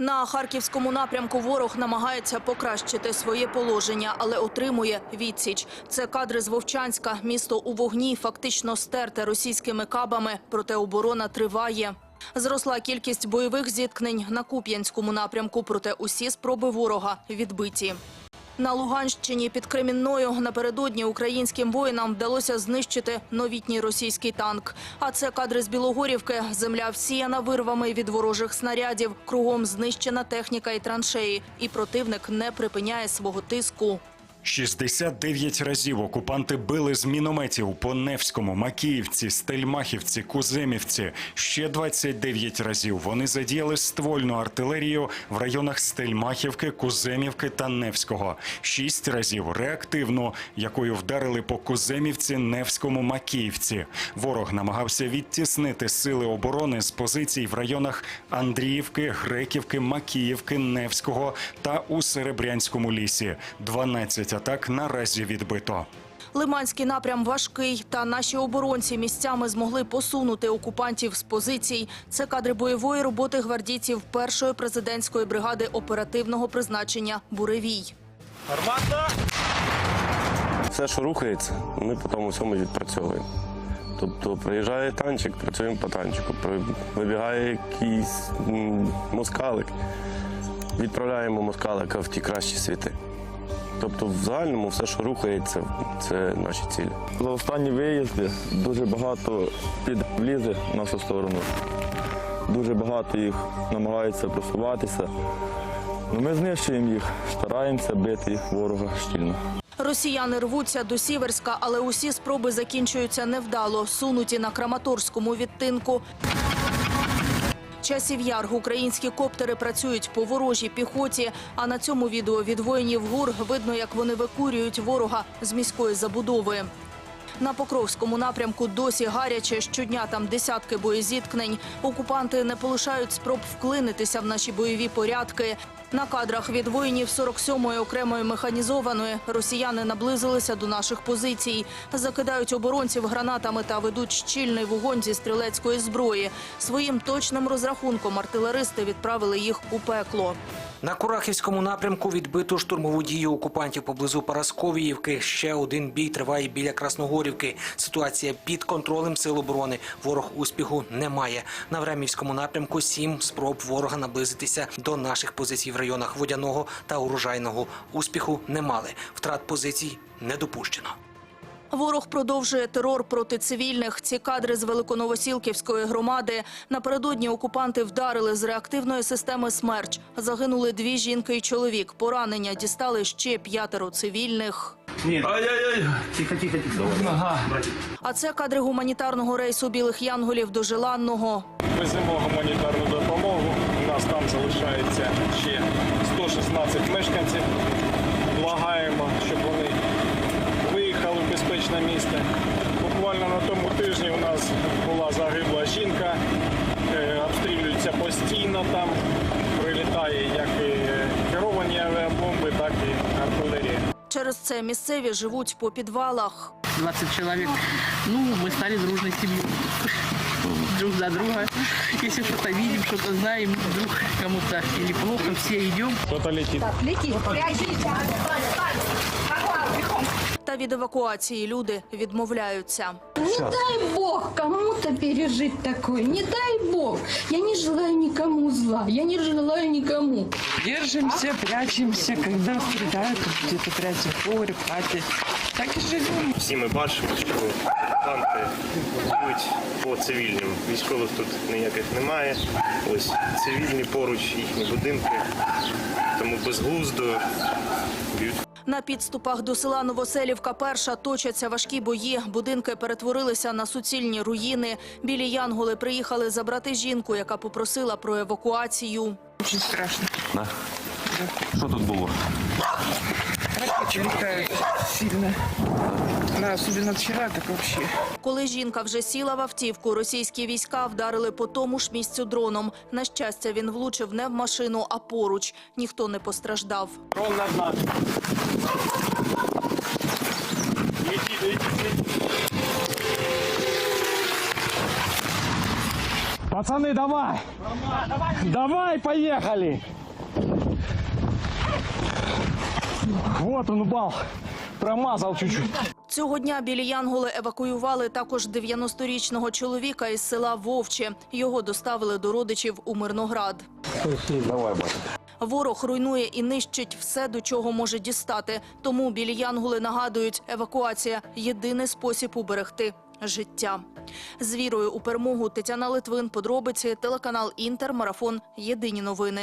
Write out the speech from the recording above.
На харківському напрямку ворог намагається покращити своє положення, але отримує відсіч. Це кадри з Вовчанська. Місто у вогні фактично стерте російськими кабами, проте оборона триває. Зросла кількість бойових зіткнень на Куп'янському напрямку, проте усі спроби ворога відбиті. На Луганщині під Кремінною напередодні українським воїнам вдалося знищити новітній російський танк. А це кадри з Білогорівки. Земля всіяна вирвами від ворожих снарядів. Кругом знищена техніка і траншеї. І противник не припиняє свого тиску. 69 разів окупанти били з мінометів по Невському, Макіївці, Стельмахівці, Куземівці. Ще 29 разів вони задіяли ствольну артилерію в районах Стельмахівки, Куземівки та Невського. Шість разів реактивну, якою вдарили по Куземівці, Невському, Макіївці. Ворог намагався відтіснити сили оборони з позицій в районах Андріївки, Греківки, Макіївки, Невського та у Серебрянському лісі. 12 атак наразі відбито. Лиманський напрям важкий, та наші оборонці місцями змогли посунути окупантів з позицій. Це кадри бойової роботи гвардійців першої президентської бригади оперативного призначення «Буревій». Все, що рухається, ми по тому всьому відпрацьовуємо. Тобто приїжджає танчик, працюємо по танчику. Вибігає якийсь москалик, відправляємо москалика в ті кращі світи. Тобто, в загальному все, що рухається, це наші цілі. За останні виїзди дуже багато підлізе в нашу сторону. Дуже багато їх намагаються просуватися. Ну, ми знищуємо їх, стараємося бити їх ворога щільно. Росіяни рвуться до Сіверська, але усі спроби закінчуються невдало, сунуті на Краматорському відтинку. Часів ярг українські коптери працюють по ворожій піхоті. А на цьому відео від воїнів ГУР видно, як вони викурюють ворога з міської забудови. На Покровському напрямку досі гаряче. Щодня там десятки боєзіткнень. Окупанти не полишають спроб вклинитися в наші бойові порядки. На кадрах від воїнів 47-ї окремої механізованої росіяни наблизилися до наших позицій, закидають оборонців гранатами та ведуть щільний вогонь зі стрілецької зброї. Своїм точним розрахунком артилеристи відправили їх у пекло. На Курахівському напрямку відбито штурмову дію окупантів поблизу Парасковіївки. Ще один бій триває біля Красногорівки. Ситуація під контролем сил оборони. Ворог успіху не має. На Времівському напрямку сім спроб ворога наблизитися до наших позицій в районах Водяного та Урожайного. Успіху не мали. Втрат позицій не допущено. Ворог продовжує терор проти цивільних. Ці кадри з Великоновосілківської громади. Напередодні окупанти вдарили з реактивної системи «Смерч». Загинули дві жінки і чоловік. Поранення дістали ще п'ятеро цивільних. А це кадри гуманітарного рейсу білих янголів до Желанного. Веземо гуманітарну допомогу. У нас там залишається ще 116 мешканців. Благаємо, щоб вони в місце. Буквально на тому тижні у нас була загибла жінка. Е, Обстрілюються постійно там. Прилітає як і керовані авіабомби, так і артилерія. Через це місцеві живуть по підвалах. 20 человек. Ну, мы стали дружной семьей. Друг за друга. Если что-то видим, что-то знаем, вдруг кому-то или плохо, все идем. Хто-то летить. Та від евакуації люди відмовляються. Не дай бог кому-то пережить такое. Не дай бог. Я не желаю никому зла. Я не желаю никому. Держимся, прячемся, когда стреляют, где-то прячем в погреб, в. Так и живем. Всі ми бачимо, що танки б'ють по цивільним. Військових тут ніяких немає. Ось цивільні поруч їхні будинки. Тому безглуздо На підступах до села Новоселівка перша точаться важкі бої. Будинки перетворилися на суцільні руїни. Білі янголи приїхали забрати жінку, яка попросила про евакуацію. Дуже страшно. Що тут було? Ракети летают сильно. Да, особенно вчера, так вообще. Коли жінка вже сіла в автівку, російські війська вдарили по тому ж місцю дроном. На щастя, він влучив не в машину, а поруч. Ніхто не постраждав. Дрон над нами. Пацаны, давай! Давай, поехали! Вот он упал. Промазал чуть-чуть. Цього дня білі Янголи евакуювали також 90-річного чоловіка із села Вовче. Його доставили до родичів у Мирноград. Ворог руйнує і нищить все, до чого може дістати. Тому білі Янголи нагадують, евакуація – єдиний спосіб уберегти життя. З вірою у перемогу Тетяна Литвин, подробиці, телеканал Інтер, марафон, єдині новини.